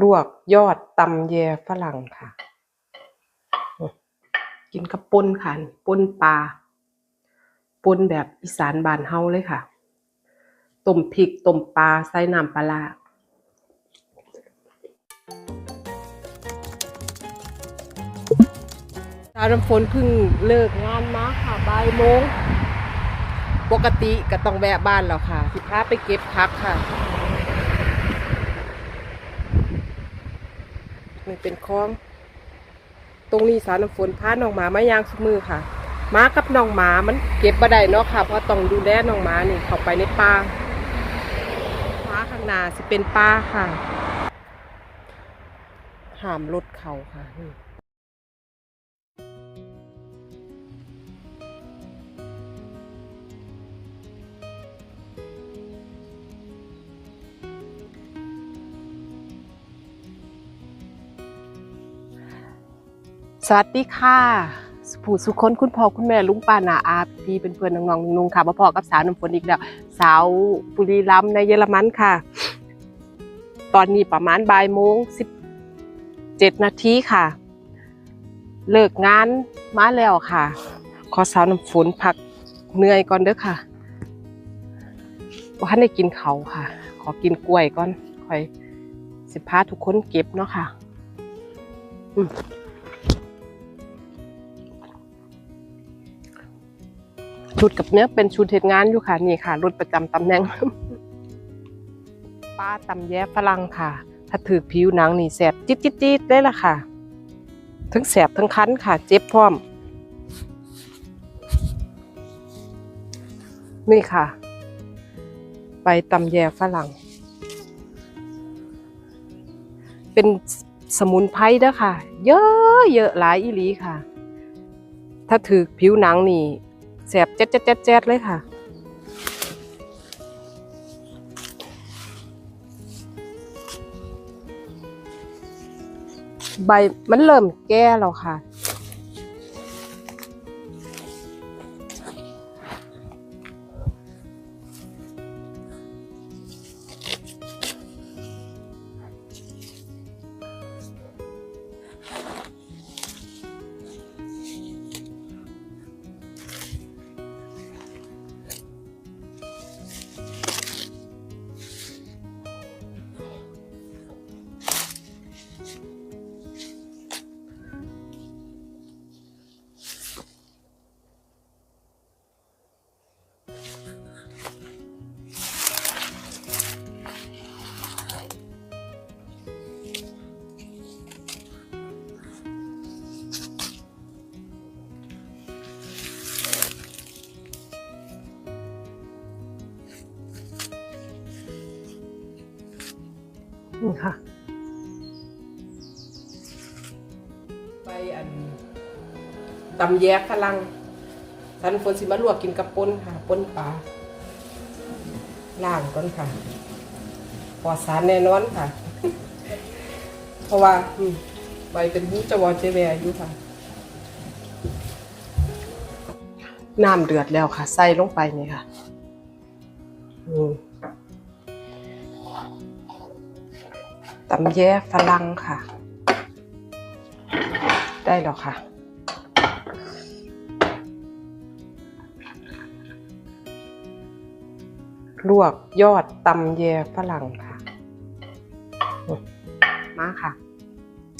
ลวกยอดตำแยฝรั่งค่ะ กินกับป่นค่ะป่นปลาป่นแบบอีสานบานเฮาเลยค่ะต้มพริกต้มปลาใส่น้ำปลาร้าชาวน้ำฝนเพิ่งเลิกงานมาค่ะบ่ายโมง ปกติก็ต้องแวะบ้านแล้วค่ะ สิพาไปเก็บพักค่ะ เป็นคลอง ตรงนี้สารน้ำฝนพาน้องหมามายางสมือค่ะหมากับน้องหมามันเก็บบ่ได้เนาะค่ะ เพราะต้องดูแลน้องหมานี่เข้าไปในป่าหมาข้างหน้าสิเป็นป่าค่ะห้ามรถเขาค่ะ สวัสดีค่ะผู้สุคนคุณพ่อคุณแม่ลุงป้านาอาพี่เป็นเพื่อนน้องๆนุ่งค่ะมาพ่อกับสาวน้ำฝนอีกแล้ว สาวบุรีรัมในเยอรมันค่ะ ตอนนี้ประมาณบ่ายโมงสิบเจ็ดนาทีค่ะ เลิกงานมาแล้วค่ะ ขอสาวน้ำฝนพักเหนื่อยก่อนเด้อค่ะว่าท่านได้กินเขาค่ะ ขอกินกล้วยก่อนค่อยสิพาทุกคนเก็บเนาะค่ะอืม ชุดกับเนื้อเป็นชุดเหตุงานอยู่ค่ะนี่ค่ะรถประจำตำแหน่ง ป้าตำแย้ฝรั่งค่ะ ถ้าถือผิวหนังนี่แสบจิ๊ดจิ๊ดจิ๊ดได้ละค่ะ ทั้งแสบทั้งคันค่ะ เจ็บพร้อม นี่ค่ะ ไปตำแยฝรั่ง เป็นสมุนไพรเด้อค่ะ เยอะเยอะหลายอีหลีค่ะ ถ้าถือผิวหนังนี่ แสบเจ็ดเจ็ดเจ็ดแจ๊ดเลยค่ะ ใบมันเริ่มแก่แล้วค่ะ นี่ค่ะ ไปอันตำแยกฝรั่งทันฝนสิมาลวกกินกับป่นค่ะป่นปลาล่างก่อนค่ะปลอดสารแน่นอนค่ะ เพราะว่าอืมใบเป็นบูจวอนเจแวอยู่ค่ะ น้ำเดือดแล้วค่ะ ใส่ลงไปนี่ค่ะอืม ตำแย่ฝรั่งค่ะ ได้แล้วค่ะ ลวกยอดตำแยฝรั่งค่ะ มาค่ะ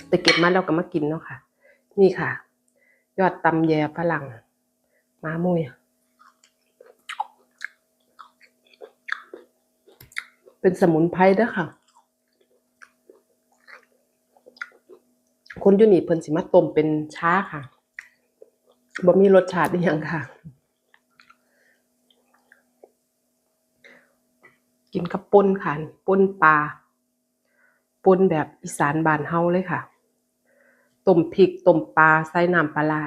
ไปเก็บมาแล้วก็มากินเนาะค่ะ นี่ค่ะ ยอดตำแยฝรั่ง มามุยเป็นสมุนไพรด้อค่ะ คนยูนี่เพิ่นสิมาต้มเป็นช้าค่ะบ่มีรสชาติอหยังค่ะ กินกับป่นค่ะป่นปลาป่นแบบอีสานบ้านเฮาเลยค่ะต้มพริกต้มปลาใส่น้ำปลาร้า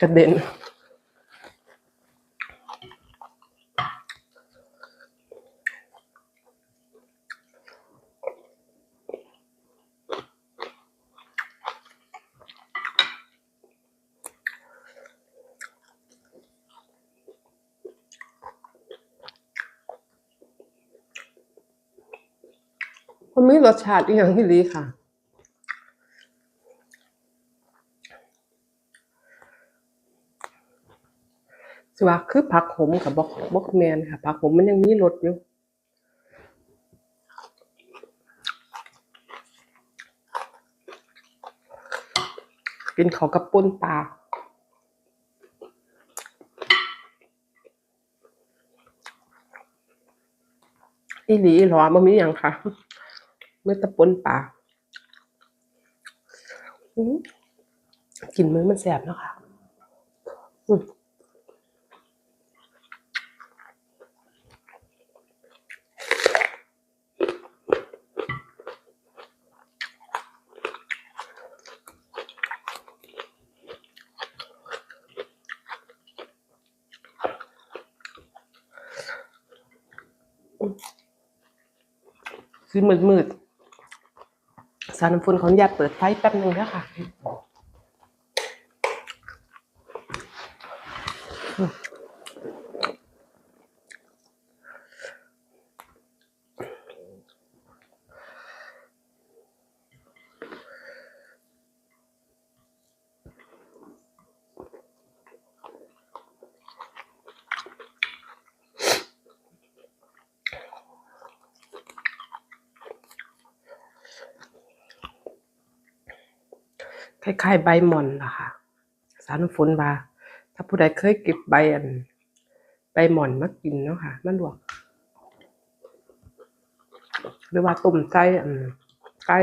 กระเด็น อ มันมีรสชาติอีกอย่างที่ดีค่ะ สิว่าคือผักขมกับบกบกแมนค่ะ ผักขมมันยังมีรสอยู่กินเขาวกับป่นปลาอีหลีอีหรอมันมีอย่างค่ะ เมื่อตะปนปลาอื้อกินมื้อมันแสบเนาะค่ะอืมคือมืดมืดๆสารน้ำฝนขออนุญาตเปิดไฟแป๊บหนึ่งแล้วค่ะ คล้ายๆใบมอนล่ะค่ะสารน้ำฝนว่าถ้าผู้ใดเคยเก็บใบอัน ใบหม่อนมากินเนาะค่ะมันลวกหรือว่าตุ่มไส้อันไก่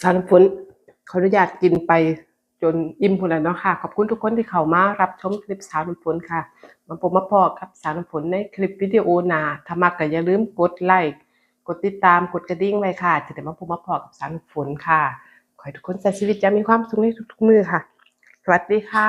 สารน้ำฝนขออนุญาตกินไปจนอิ่มพุ่นแล้วเนาะค่ะ ขอบคุณทุกคนที่เข้ามารับชมคลิปสาวน้ำฝนค่ะ มาพบมาพอกับสาวน้ำฝนในคลิปวิดีโอหนาถ้ามักก็อย่าลืมกดไลค์กดติดตามกดกระดิ่งไว้ค่ะ จะได้มาพบมาพอกับสาวน้ำฝนค่ะ ขอให้ทุกคนใช้ชีวิตอย่ามีความสุขในทุกๆมือค่ะ สวัสดีค่ะ